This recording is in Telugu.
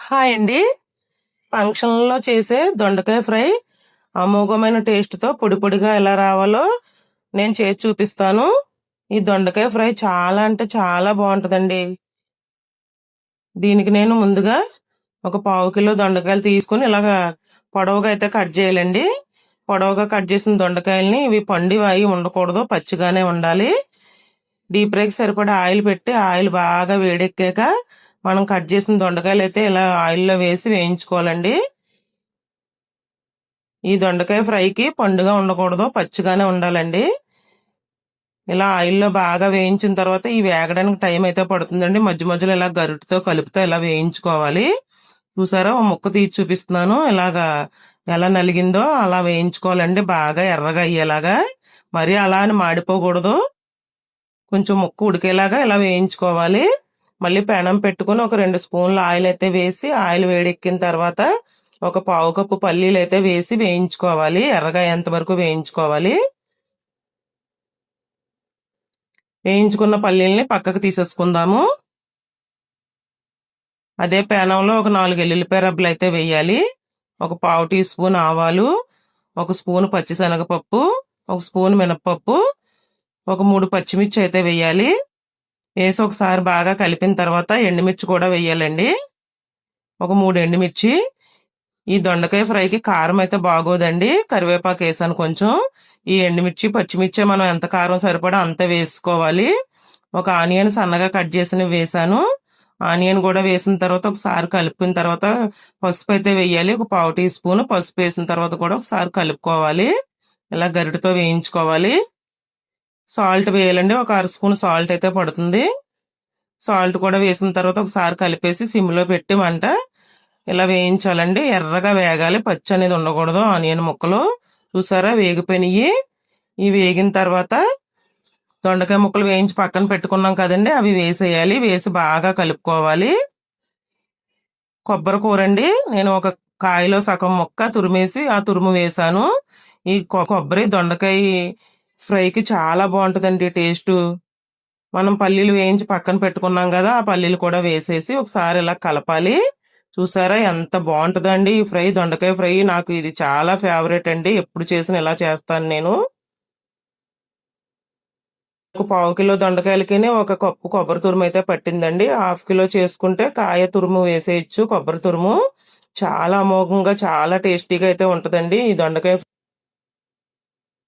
హాయ్ అండి. ఫంక్షన్లో చేసే దొండకాయ ఫ్రై అమోఘమైన టేస్ట్తో పొడి పొడిగా ఎలా రావాలో నేను చేసి చూపిస్తాను. ఈ దొండకాయ ఫ్రై చాలా అంటే చాలా బాగుంటుందండి. దీనికి నేను ముందుగా ఒక పావు కిలో దొండకాయలు తీసుకుని ఇలాగ పొడవుగా అయితే కట్ చేయాలండి. పొడవుగా కట్ చేసిన దొండకాయల్ని ఇవి పండి అయి ఉండకూడదు పచ్చిగానే ఉండాలి. డీప్ ఫ్రైకి సరిపడా ఆయిల్ పెట్టి ఆయిల్ బాగా వేడెక్కాక మనం కట్ చేసిన దొండకాయలు అయితే ఇలా ఆయిల్లో వేసి వేయించుకోవాలండి. ఈ దొండకాయ ఫ్రైకి పండుగ ఉండకూడదు పచ్చిగానే ఉండాలండి. ఇలా ఆయిల్లో బాగా వేయించిన తర్వాత ఈ వేగడానికి టైం అయితే పడుతుందండి. మధ్య మధ్యలో ఇలా గరుటితో కలుపుతో ఇలా వేయించుకోవాలి. చూసారా ఓ ముక్క తీసి చూపిస్తున్నాను. ఇలాగా ఎలా నలిగిందో అలా వేయించుకోవాలండి. బాగా ఎర్రగా అయ్యేలాగా. మరి అలా అని మాడిపోకూడదు. కొంచెం ముక్క ఉడికేలాగా ఇలా వేయించుకోవాలి. మళ్ళీ పెనం పెట్టుకుని ఒక రెండు స్పూన్లు ఆయిల్ అయితే వేసి ఆయిల్ వేడెక్కిన తర్వాత ఒక పావు కప్పు పల్లీలు అయితే వేసి వేయించుకోవాలి. ఎర్రగా ఎంత వరకు వేయించుకోవాలి. వేయించుకున్న పల్లీల్ని పక్కకు తీసేసుకుందాము. అదే పెనంలో ఒక నాలుగు ఎల్లుల్లిపాయ రబ్బలు అయితే వేయాలి. ఒక పావు టీ స్పూన్ ఆవాలు ఒక స్పూన్ పచ్చిశనగపప్పు ఒక స్పూన్ మినప్పప్పు ఒక మూడు పచ్చిమిర్చి అయితే వేయాలి. వేసి ఒకసారి బాగా కలిపిన తర్వాత ఎండుమిర్చి కూడా వేయాలండి. ఒక మూడు ఎండుమిర్చి. ఈ దొండకాయ ఫ్రైకి కారం అయితే బాగోదండి. కరివేపాకు వేసాను కొంచెం. ఈ ఎండుమిర్చి పచ్చిమిర్చి మనం ఎంత కారం సరిపడా అంత వేసుకోవాలి. ఒక ఆనియన్ సన్నగా కట్ చేసిన వేసాను. ఆనియన్ కూడా వేసిన తర్వాత ఒకసారి కలుపుకున్న తర్వాత పసుపు అయితే వేయాలి. ఒక పావు టీ స్పూన్ పసుపు వేసిన తర్వాత కూడా ఒకసారి కలుపుకోవాలి. ఇలా గరిటతో వేయించుకోవాలి. సాల్ట్ వేయాలండి. ఒక అర స్పూన్ సాల్ట్ అయితే పడుతుంది. సాల్ట్ కూడా వేసిన తర్వాత ఒకసారి కలిపేసి సిమ్లో పెట్టి మంట ఇలా వేయించాలండి. ఎర్రగా వేగాలి. పచ్చి అనేది ఉండకూడదు. ఆనియన్ ముక్కలు చూసారా? వేగిపోయినాయి. ఇవి వేగిన తర్వాత దొండకాయ ముక్కలు వేయించి పక్కన పెట్టుకున్నాం కదండి. అవి వేసేయాలి. వేసి బాగా కలుపుకోవాలి. కొబ్బరి కూర అండి నేను ఒక కాయలో సగం ముక్క తురిమేసి ఆ తురుము వేసాను ఈ కొబ్బరి దొండకాయ ఫ్రైకి చాలా బాగుంటుందండి టేస్ట్. మనం పల్లీలు వేయించి పక్కన పెట్టుకున్నాం కదా ఆ పల్లీలు కూడా వేసేసి ఒకసారి ఇలా కలపాలి. చూసారా ఎంత బాగుంటుందండి ఈ ఫ్రై దొండకాయ ఫ్రై. నాకు ఇది చాలా ఫేవరెట్ అండి. ఎప్పుడు చేసిన ఇలా చేస్తాను నేను. ఒక పావు కిలో దొండకాయలకి ఒక కప్పు కొబ్బరి తురుము అయితే పట్టిందండి. హాఫ్ కిలో చేసుకుంటే కాయ తురుము వేసేయచ్చు కొబ్బరి తురుము. చాలా అమోఘంగా చాలా టేస్టీగా అయితే ఉంటుందండి ఈ దొండకాయ